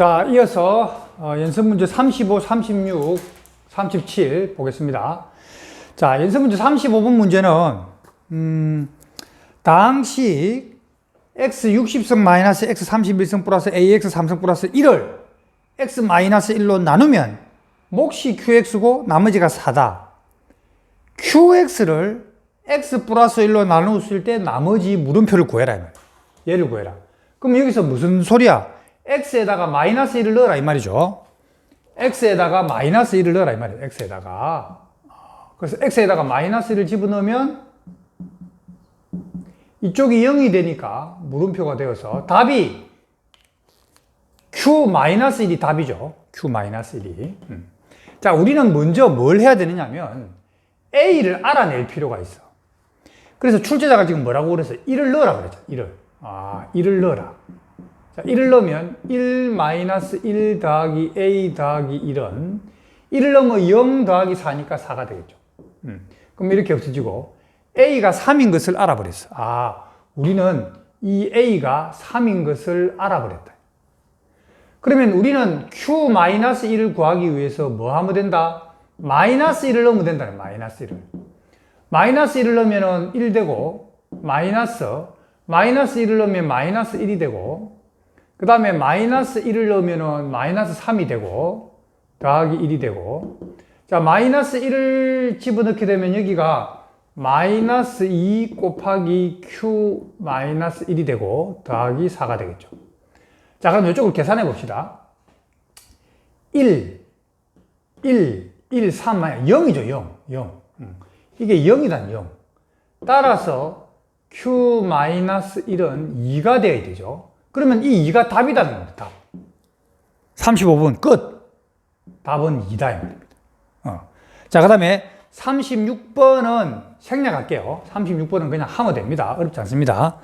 자, 이어서 어, 연습 문제 35, 36, 37 보겠습니다. 자, 연습 문제 35번 문제는 음, 다항식 x 60승 마이너스 x 31승 플러스 ax 3승 플러스 1을 x 마이너스 1로 나누면 몫이 qx고 나머지가 4다. qx를 x 플러스 1로 나누었을 때 나머지 물음표를 구해라. 얘를 구해라. 그럼 여기서 무슨 소리야? X에다가 마이너스 1을 넣어라 이 말이죠. x에다가 마이너스 1을 넣어라 이 말이야. x에다가. 그래서 x에다가 마이너스 1을 집어넣으면 이쪽이 0이 되니까 물음표가 되어서 답이 q-1이 답이죠. q-1이. 음. 자, 우리는 먼저 뭘 해야 되느냐면 a를 알아낼 필요가 있어. 그래서 출제자가 지금 뭐라고 그래서 1을 넣으라 그랬죠. 1을. 아, 1을 넣어라. 자, 1을 넣으면 1 마이너스 1 더하기 a 더하기 1은 1을 넣으면 0 더하기 4니까 4가 되겠죠. 음. 그럼 이렇게 없어지고 a가 3인 것을 알아버렸어. 아, 우리는 이 a가 3인 것을 알아버렸다. 그러면 우리는 q-1을 구하기 위해서 뭐 하면 된다? 마이너스 1을 넣으면 된다. 마이너스 1을. 마이너스 1을 넣으면 1 되고, 마이너스, 마이너스 1을 넣으면 마이너스 1이 되고, 그 다음에 마이너스 1을 넣으면 마이너스 3이 되고, 더하기 1이 되고, 자, 마이너스 1을 집어넣게 되면 여기가 마이너스 2 곱하기 q 마이너스 1이 되고, 더하기 4가 되겠죠. 자, 그럼 이쪽을 계산해 봅시다. 1, 1, 1, 3, 0이죠, 0, 0. 음. 이게 0이단 0. 따라서 q-1은 2가 되어야 되죠. 그러면 이 2가 답이라는 겁니다, 답. 35분 끝. 답은 2다, 이 말입니다. 어. 자, 그 다음에 36번은 생략할게요. 36번은 그냥 하면 됩니다. 어렵지 않습니다.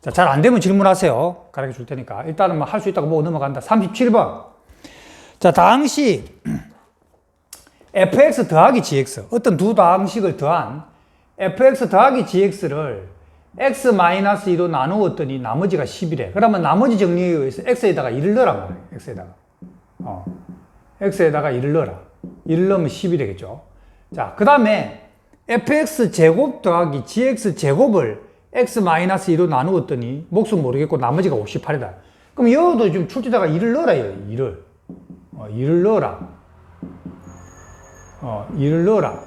자, 잘 안 되면 질문하세요. 가르쳐 줄 테니까. 일단은 뭐 할 수 있다고 보고 넘어간다. 37번. 자, 다항식 fx 더하기 gx. 어떤 두 다항식을 더한 fx 더하기 gx를 x-2로 나누었더니 나머지가 10이래. 그러면 나머지 정리에 의해서 x에다가 1을 넣으란 말이에요. x에다가. 어. x에다가 1을 넣어라. 1을 넣으면 10이 되겠죠. 자, 그 다음에 fx 제곱 더하기 gx 제곱을 x-2로 나누었더니 몫은 모르겠고 나머지가 58이다. 그럼 여기도 지금 출제자가 1을 넣어라요. 1을. 어, 1을 넣어라. 어, 1을 넣어라.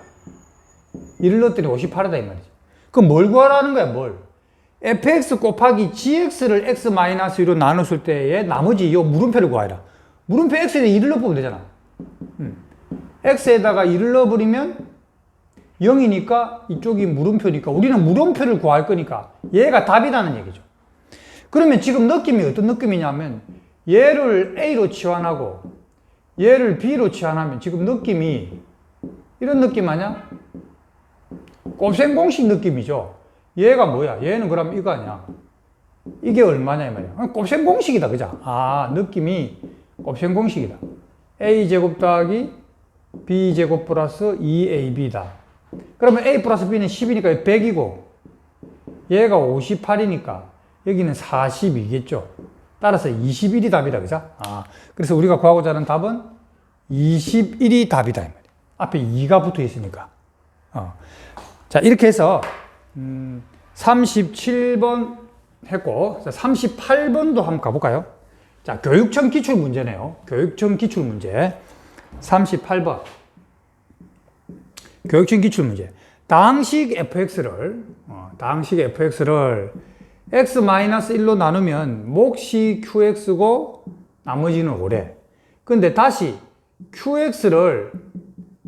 1을 넣었더니 58이다 이 말이지. 그럼 뭘 구하라는 거야, 뭘? fx 곱하기 gx를 x-2로 나눴을 때의 나머지 이 물음표를 구하라. 물음표 x에 1을 넣어보면 되잖아. 음. x에다가 1을 넣어버리면 0이니까 이쪽이 물음표니까 우리는 물음표를 구할 거니까 얘가 답이라는 얘기죠. 그러면 지금 느낌이 어떤 느낌이냐면 얘를 A로 치환하고 얘를 B로 치환하면 지금 느낌이 이런 느낌 아니야? 곱셈공식 느낌이죠. 얘가 뭐야? 얘는 그럼 이거 아니야? 이게 얼마냐 이 말이야. 곱셈공식이다 그죠? 아 느낌이 곱셈공식이다. A제곱 더하기 B제곱 플러스 2AB다. 그러면 A 플러스 B는 10이니까 100이고 얘가 58이니까 여기는 40이겠죠. 따라서 21이 답이다. 그죠? 아, 그래서 우리가 구하고자 하는 답은 21이 답이다. 이 말이야. 앞에 2가 붙어 있으니까. 어. 자, 이렇게 해서 음, 37번 했고 38번도 한번 가볼까요? 자, 교육청 기출 문제네요. 교육청 기출 문제. 38번. 교육청 기출 문제. 다항식 fx를, 어, 다항식 fx를 x-1로 나누면 몫이 qx고 나머지는 5래. 근데 다시 qx를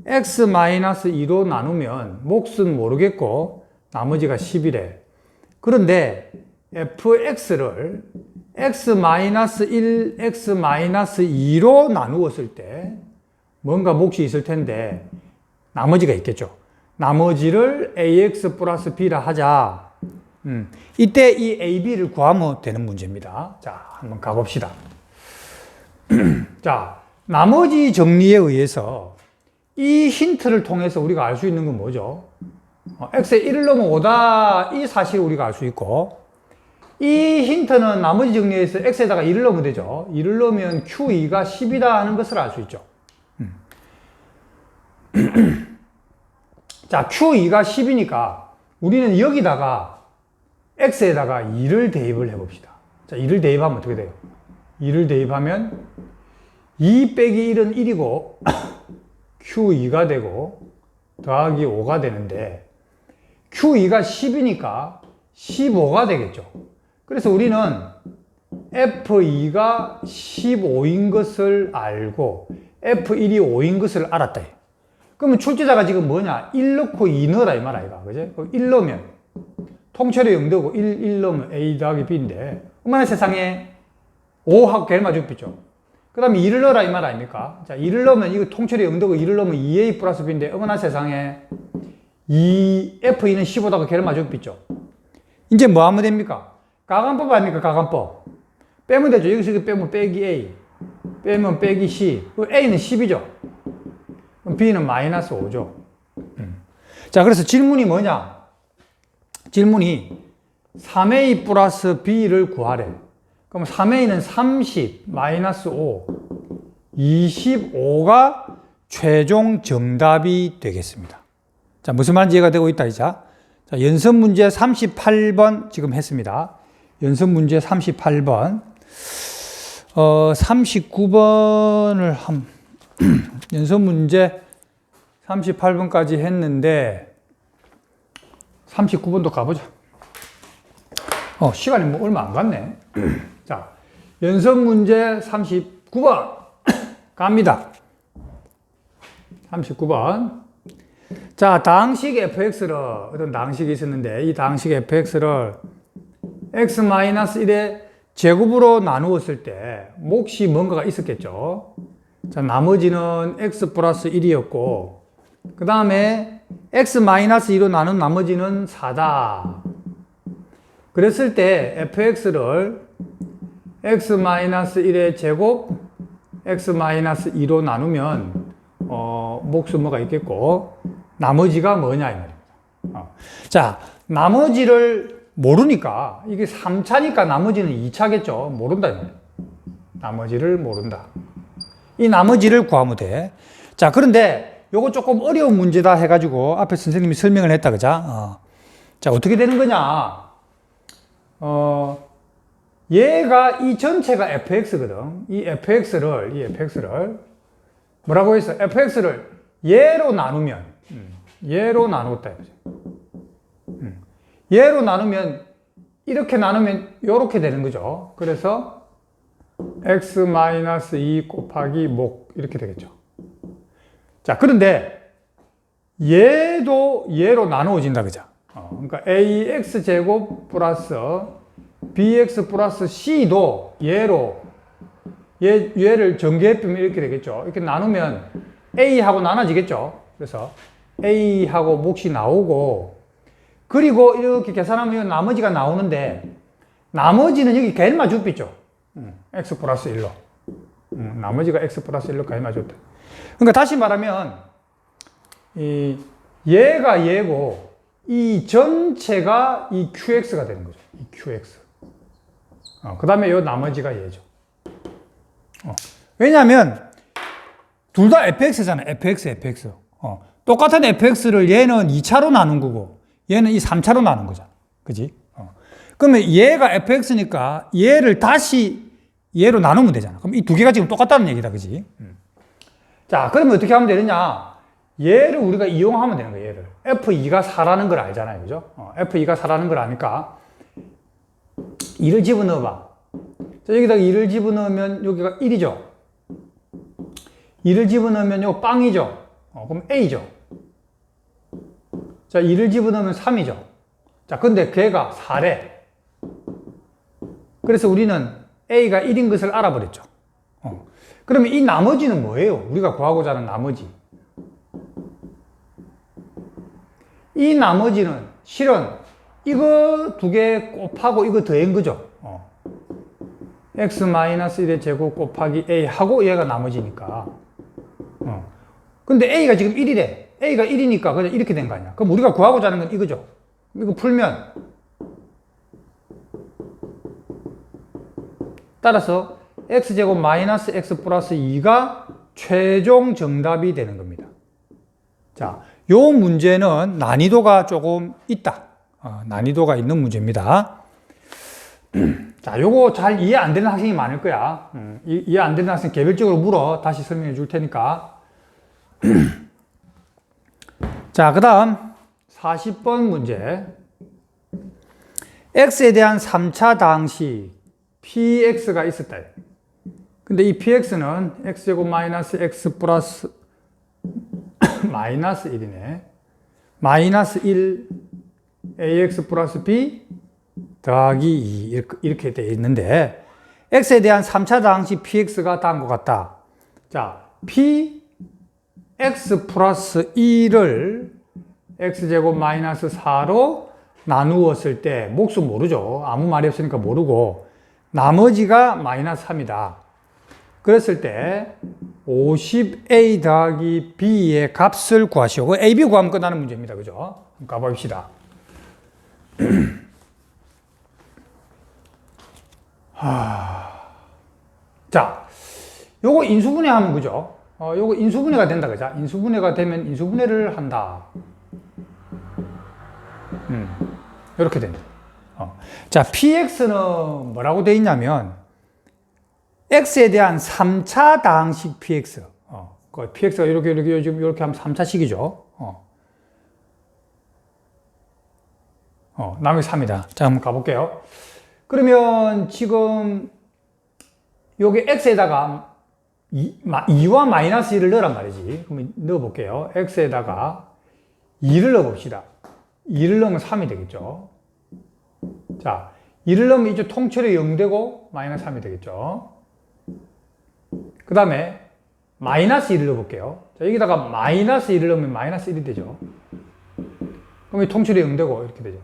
x-2로 나누면 몫은 모르겠고 나머지가 10이래. 그런데 fx를 x-1, x-2로 나누었을 때 뭔가 몫이 있을 텐데 나머지가 있겠죠. 나머지를 ax 플러스 b라 하자. 음, 이때 이 ab를 구하면 되는 문제입니다. 자, 한번 가봅시다. 자, 나머지 정리에 의해서 이 힌트를 통해서 우리가 알 수 있는 건 뭐죠? 어, x에 1을 넣으면 5다 이 사실을 우리가 알 수 있고 이 힌트는 나머지 정리해서 x에다가 2를 넣으면 되죠. 2를 넣으면 q2가 10이다 하는 것을 알 수 있죠. 음. 자, q2가 10이니까 우리는 여기다가 x에다가 2를 대입을 해봅시다. 자, 2를 대입하면 어떻게 돼요? 2를 대입하면 2 빼기 1은 1이고 q2가 되고 더하기 5가 되는데 q2가 10이니까 15가 되겠죠. 그래서 우리는 f2가 15인 것을 알고 f1이 5인 것을 알았다. 그러면 출제자가 지금 뭐냐? 1 넣고 2 넣어라 이 말 아이가. 그지? 1 넣으면 통째로 0 되고 1, 1 넣으면 a 더하기 b인데 얼마나 세상에 5하고 개를 맞춰pis죠. 그 다음에 2를 넣어라 이 말 아닙니까? 자, 2를 넣으면 이거 통째로 0 되고 2를 넣으면 2a 플러스 b인데 얼마나 세상에 2, f2는 15다가 개를 맞춰pis죠. 이제 뭐 하면 됩니까? 가간법 아닙니까? 가간법. 빼면 되죠. 여기서 빼면 빼기 a. 빼면 빼기 c. a는 10이죠. 그럼 b는 마이너스 5죠. 음. 자, 그래서 질문이 뭐냐? 질문이 3a 플러스 b를 구하래. 그럼 3a는 30 마이너스 5, 25가 최종 정답이 되겠습니다. 자, 무슨 말인지 이해가 되고 있다, 이제. 자, 연습 문제 38번 지금 했습니다. 연습 문제 38번. 어, 39번을 한, 연습 문제 38번까지 했는데, 39번도 가보자. 어, 시간이 뭐 얼마 안 갔네. 자, 연습 문제 39번 갑니다. 39번. 자, 당식 fx를, 어떤 당식이 있었는데, 이 당식 fx를 x-1의 제곱으로 나누었을 때, 몫이 뭔가가 있었겠죠. 자, 나머지는 x 플러스 1이었고, 그 다음에 x-2로 나눈 나머지는 4다. 그랬을 때 fx를 x-1의 제곱, x-2로 나누면, 어, 뭐가 있겠고, 나머지가 뭐냐, 이 말입니다. 어. 자, 나머지를 모르니까, 이게 3차니까 나머지는 2차겠죠. 모른다. 나머지를 모른다. 이 나머지를 구하면 돼. 자, 그런데 요거 조금 어려운 문제다 해가지고 앞에 선생님이 설명을 했다, 그죠? 어. 자, 어떻게 되는 거냐? 어, 얘가 이 전체가 fx거든. 이 fx를, 이 fx를 뭐라고 했어? fx를 얘로 나누면, 음, 얘로 나누었다. 음, 얘로 나누면, 이렇게 나누면 이렇게 되는 거죠. 그래서 x-2 곱하기 목 이렇게 되겠죠. 자, 그런데 얘도 얘로 나누어진다, 그죠? 어, 그러니까 ax 제곱 플러스 bx 플러스 c도 얘로 얘, 얘를 전개해보면 이렇게 되겠죠. 이렇게 나누면 a하고 나눠지겠죠. 그래서 a하고 몫이 나오고 그리고 이렇게 계산하면 나머지가 나오는데 나머지는 여기 갤마 줍있죠. x 플러스 1로. 음, 나머지가 x 플러스 1로 갤마 줍다. 그러니까 다시 말하면 이 얘가 얘고 이 전체가 이 qx가 되는 거죠. 이 qx. 어, 그 다음에 요 나머지가 얘죠. 어, 왜냐하면 둘 다 fx잖아. fx, fx. 어, 똑같은 fx를 얘는 2차로 나눈 거고 얘는 이 3차로 나눈 거잖아. 그지? 어. 그러면 얘가 fx니까 얘를 다시 얘로 나누면 되잖아. 그럼 이 두 개가 지금 똑같다는 얘기다. 그지? 음. 자, 그러면 어떻게 하면 되느냐? 얘를 우리가 이용하면 되는 거예요, 얘를. F2가 4라는 걸 알잖아요. 그죠? 어, F2가 4라는 걸 아니까 2를 집어넣어봐. 자, 여기다가 2를 집어넣으면 여기가 1이죠. 2를 집어넣으면 요 빵이죠. 어, 그럼 A죠. 자, 2를 집어넣으면 3이죠. 자, 근데 걔가 4래. 그래서 우리는 A가 1인 것을 알아버렸죠. 어. 그러면 이 나머지는 뭐예요? 우리가 구하고자 하는 나머지. 이 나머지는 실은 이거 두 개 곱하고 이거 더한 거죠. 어. x-1의 제곱 곱하기 a 하고 얘가 나머지니까. 어. 근데 a가 지금 1이래. a가 1이니까 그냥 이렇게 된 거 아니야. 그럼 우리가 구하고자 하는 건 이거죠. 이거 풀면 따라서 x제곱 마이너스 x 플러스 2가 최종 정답이 되는 겁니다. 자, 요 문제는 난이도가 조금 있다. 어, 난이도가 있는 문제입니다. 자, 요거 잘 이해 안 되는 학생이 많을 거야. 음, 이, 이해 안 되는 학생 개별적으로 물어. 다시 설명해 줄 테니까. 자, 그 다음 40번 문제. x에 대한 3차 당식 px가 있었다. 근데 이 px는 x제곱 마이너스 x 플러스 마이너스 1이네. 마이너스 1 ax 플러스 b 더하기 2 이렇게- 되어 있는데 x에 대한 3차 당식 px가 다음과 같다. 자, p x 플러스 2를 x제곱 마이너스 4로 나누었을 때 몫은 모르죠. 아무 말이 없으니까 모르고 나머지가 마이너스 3이다. 그랬을 때 50a 더하기 b의 값을 구하시오. 그 a, b 구하면 끝나는 문제입니다. 그죠? 가봅시다. 하... 자, 요거 인수분해 하면 그죠? 어, 요거 인수분해가 된다. 그죠? 인수분해가 되면 인수분해를 한다. 음, 이렇게 된다. 어. 자, px는 뭐라고 돼 있냐면, x에 대한 3차 당식 px. 어, 그 px가 이렇게, 이렇게, 요즘 이렇게 하면 3차식이죠. 어. 어, 나머지 3이다. 자, 한번 가볼게요. 그러면 지금, 요게 x에다가 2, 와 마이너스 1을 넣으란 말이지. 그러면 넣어볼게요. x에다가 2를 넣어봅시다. 2를 넣으면 3이 되겠죠. 자, 2를 넣으면 이제 통째로 0되고 마이너스 3이 되겠죠. 그 다음에 마이너스 1을 넣어볼게요. 자, 여기다가 마이너스 1을 넣으면 마이너스 1이 되죠. 그럼 이 통째로 0되고 이렇게 되죠.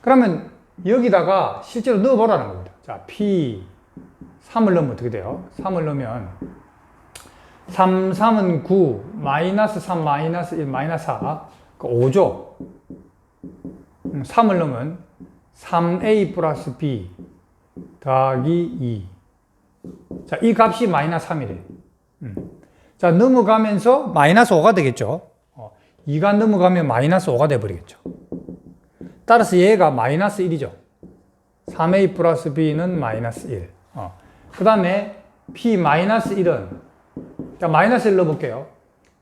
그러면 여기다가 실제로 넣어보라는 겁니다. 자, P 3을 넣으면 어떻게 돼요? 3을 넣으면 3, 3은 9, 마이너스 3, 마이너스 1, 마이너스 4, 그 5죠. 3을 넣으면 3a 플러스 b 더하기 2. 자, 이 값이 마이너스 3이래. 음. 자, 넘어가면서 마이너스 5가 되겠죠. 어, 2가 넘어가면 마이너스 5가 돼버리겠죠. 따라서 얘가 마이너스 1이죠. 3a 플러스 b는 마이너스 1. 어. 그 다음에 p 마이너스 1은 자, 마이너스 1 넣어볼게요.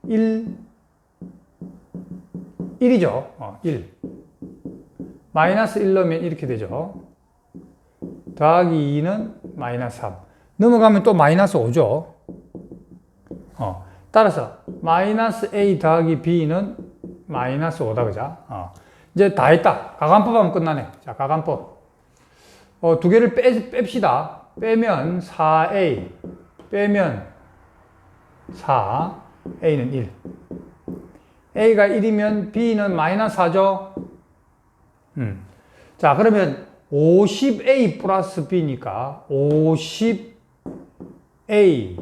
1, 1이죠. 어, 1. 마이너스 1 넣으면 이렇게 되죠. 더하기 2는 마이너스 3. 넘어가면 또 마이너스 5죠. 어, 따라서 마이너스 a 더하기 b는 마이너스 5다, 그죠? 어. 이제 다 했다. 가간법 하면 끝나네. 자, 가간법. 어, 두 개를 빼, 뺍시다. 빼면 4a, 빼면 4, a는 1. a가 1이면 b는 마이너스 4죠? 음. 자, 그러면 50a 플러스 b니까 50a.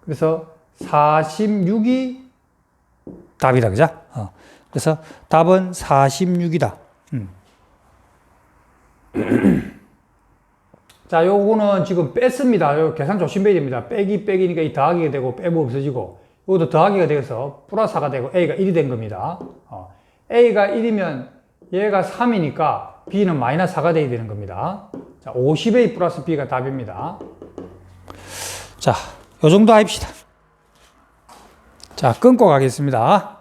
그래서 46이 답이다, 그죠? 어. 그래서 답은 46이다. 음. 자, 요거는 지금 뺐습니다. 요 계산 조심해야 됩니다. 빼기 빼기니까 이 더하기가 되고 빼고 없어지고 이것도 더하기가 돼서 플러스 4가 되고 a가 1이 된 겁니다. 어. a가 1이면 얘가 3이니까 b는 마이너스 4가 돼야 되는 겁니다. 자, 50a 플러스 b가 답입니다. 자, 요 정도 합시다. 자, 끊고 가겠습니다.